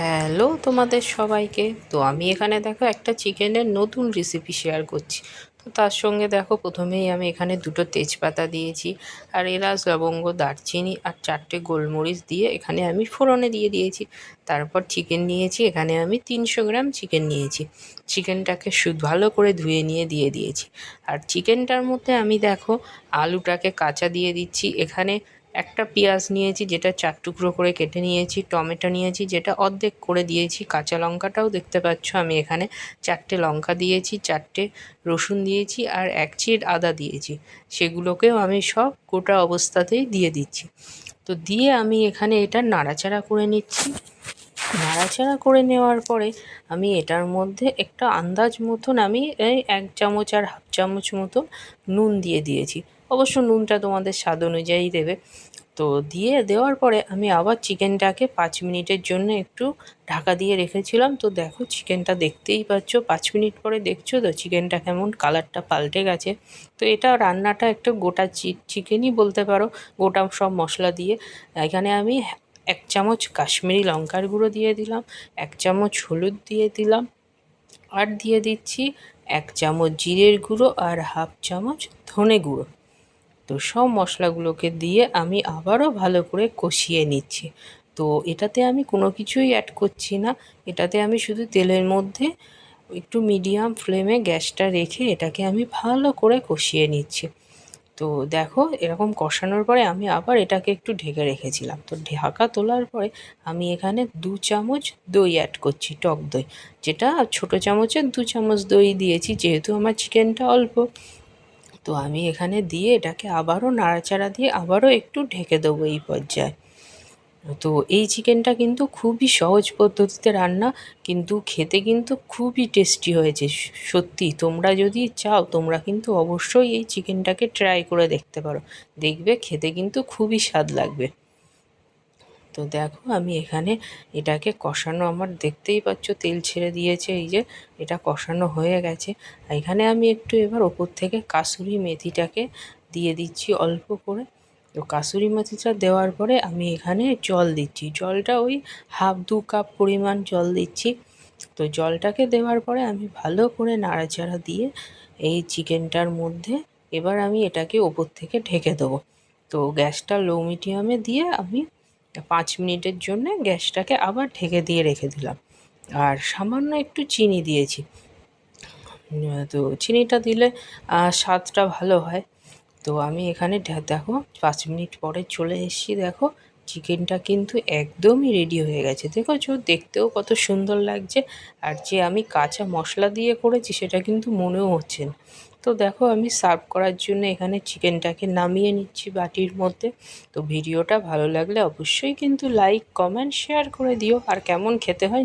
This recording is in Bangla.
হ্যালো তোমাদের সবাইকে। তো আমি এখানে দেখো একটা চিকেনের নতুন রেসিপি শেয়ার করছি। তো তার সঙ্গে দেখো প্রথমেই আমি এখানে দুটো তেজপাতা দিয়েছি, আর এলাচ, লবঙ্গ, দারচিনি আর চারটে গোলমরিচ দিয়ে এখানে আমি ফোড়নে দিয়ে দিয়েছি। তারপর চিকেন নিয়েছি, এখানে আমি তিনশো গ্রাম চিকেন নিয়েছি। চিকেনটাকে শুধু ভালো করে ধুয়ে নিয়ে দিয়ে দিয়েছি। আর চিকেনটার মধ্যে আমি দেখো আলুটাকে কাঁচা দিয়ে দিচ্ছি। এখানে একটা পেঁয়াজ নিয়েছি, যেটা চার টুকরো করে কেটে নিয়েছি, টমেটো নিয়েছি, যেটা অর্ধেক করে দিয়েছি, কাঁচা লঙ্কাটাও দেখতে পাচ্ছ আমি এখানে। চারটে লঙ্কা দিয়েছি, চারটে রসুন দিয়েছি আর এক চিট আদা দিয়েছি। সেগুলোকেও আমি সব গোটা অবস্থাতেই দিয়ে দিচ্ছি। তো দিয়ে আমি এখানে এটা নাড়াচাড়া করে নিচ্ছি। নাড়াচাড়া করে নেওয়ার পরে আমি এটার মধ্যে একটা আন্দাজ মতন আমি এই এক চামচ আর হাফ চামচ মতন নুন দিয়ে দিয়েছি। অবশ্য নুনটা তোমাদের স্বাদ অনুযায়ী দেবে। তো দিয়ে দেওয়ার পরে আমি আবার চিকেনটাকে পাঁচ মিনিটের জন্য একটু ঢাকা দিয়ে রেখেছিলাম। তো দেখো চিকেনটা দেখতেই পাচ্ছ, পাঁচ মিনিট পরে দেখছ তো চিকেনটা কেমন কালারটা পাল্টে গেছে। তো এটা রান্নাটা একটু গোটা চিকেনই বলতে পারো, গোটা সব মশলা দিয়ে। এখানে আমি এক চামচ কাশ্মীরি লঙ্কার গুঁড়ো দিয়ে দিলাম, এক চামচ হলুদ দিয়ে দিলাম, আর দিয়ে দিচ্ছি এক চামচ জিরের গুঁড়ো আর হাফ চামচ ধনে গুঁড়ো। তো সব মশলাগুলোকে দিয়ে আমি আবারও ভালো করে কষিয়ে নিচ্ছি। তো এটাতে আমি কোনো কিছুই অ্যাড করছি না। এটাতে আমি শুধু তেলের মধ্যে একটু মিডিয়াম ফ্লেমে গ্যাসটা রেখে এটাকে আমি ভালো করে কষিয়ে নিচ্ছি। তো দেখো, এরকম কষানোর পরে আমি আবার এটাকে একটু ঢেকে রেখেছিলাম। তো ঢাকা তোলার পরে আমি এখানে দু চামচ দই অ্যাড করছি, টক দই। যেটা ছোটো চামচের দু চামচ দই দিয়েছি, যেহেতু আমার চিকেনটা অল্প। তো আমি এখানে দিয়ে এটাকে আবারও নাড়াচাড়া দিয়ে আবারও একটু ঢেকে দেবো এই পর্যায়ে। তো এই চিকেনটা কিন্তু খুবই সহজ পদ্ধতিতে রান্না, কিন্তু খেতে কিন্তু খুবই টেস্টি হয়েছে, সত্যি। তোমরা যদি চাও, তোমরা কিন্তু অবশ্যই এই চিকেনটাকে ট্রাই করে দেখতে পারো। দেখবে খেতে কিন্তু খুবই স্বাদ লাগবে। তো দেখো আমি এখানে এটাকে কষানো, আমার দেখতেই পাচ্ছ তেল ছেড়ে দিয়েছে, এই যে এটা কষানো হয়ে গেছে। এখানে আমি একটু এবার ওপর থেকে কাসুরি মেথিটাকে দিয়ে দিচ্ছি অল্প করে। তো কাসুরি মেথিটা দেওয়ার পরে আমি এখানে জল দিচ্ছি। জলটা ওই হাফ দু কাপ পরিমাণ জল দিচ্ছি। তো জলটাকে দেওয়ার পরে আমি ভালো করে নাড়াচাড়া দিয়ে এই চিকেনটার মধ্যে এবার আমি এটাকে ওপর থেকে ঢেকে দেবো। তো গ্যাসটা লো মিডিয়ামে দিয়ে আমি পাঁচ মিনিটের জন্য গ্যাসটাকে আবার ঢেকে দিয়ে রেখে দিলাম। আর সামান্য একটু চিনি দিয়েছি। তো চিনিটা দিলে স্বাদটা ভালো হয়। তো আমি এখানে, দেখো, পাঁচ মিনিট পরে চলে এসেছি, দেখো। চিকেনটা কিন্তু একদমই রেডি হয়ে গেছে। দেখেছ দেখতেও কত সুন্দর লাগছে আর যে আমি কাঁচা মশলা দিয়ে করেছি সেটা কিন্তু মনেও হচ্ছে না। তো দেখো আমি সার্ভ করার জন্য এখানে চিকেনটাকে নামিয়ে নিচ্ছি বাটির মধ্যে। তো ভিডিওটা ভালো লাগলে অবশ্যই কিন্তু লাইক কমেন্ট শেয়ার করে দিও। আর কেমন খেতে হয়